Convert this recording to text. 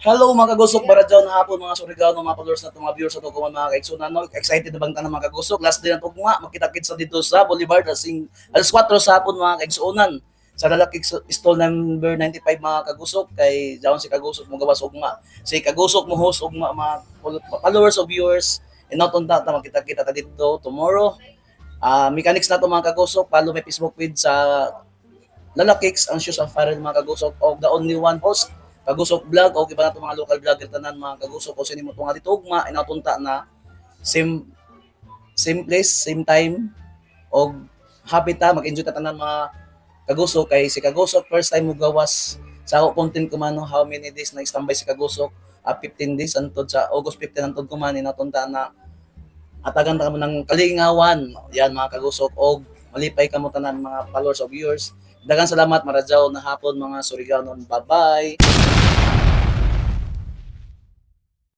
Hello mga kagusok, baradyaw na hapon mga surigano, mga followers na mga viewers na to kuman mga kaigsunan. No? Excited na bang tanang mga kagusok? Last day na tugma, makita-kit sa dito sa Boulevard, asing alas 4 sa hapon mga kaigsunan. Sa lalaki stall number 95 mga kagusok, kay Jaon si kagusok mo gawas ugma. Si kagusok mo host ugma mga followers o viewers. Inaton ta ta makita-kita ta dito tomorrow. Ah, mechanics na to mga kagusok, follow my Facebook page sa Lalakix ang shoes of Farrell mga kagusok og the only one host kagusok vlog o iba na to mga local vlogger tanan mga kagusok o sini mo to nga dito ugma inapunta na same same place same time og happy ta mag-enjoy ta tanan mga kagusok kay si kagusok first time mo gawas sa ako content ko man how many days na standby si kagusok ah, 15 days antod sa August 15 antod ko man inatunta na atagan ta mo ng kalingawan yan mga kagusok og malipay kamo tanan mga followers o viewers Daghang salamat, Marajaw na hapon mga Suriganon. Bye-bye!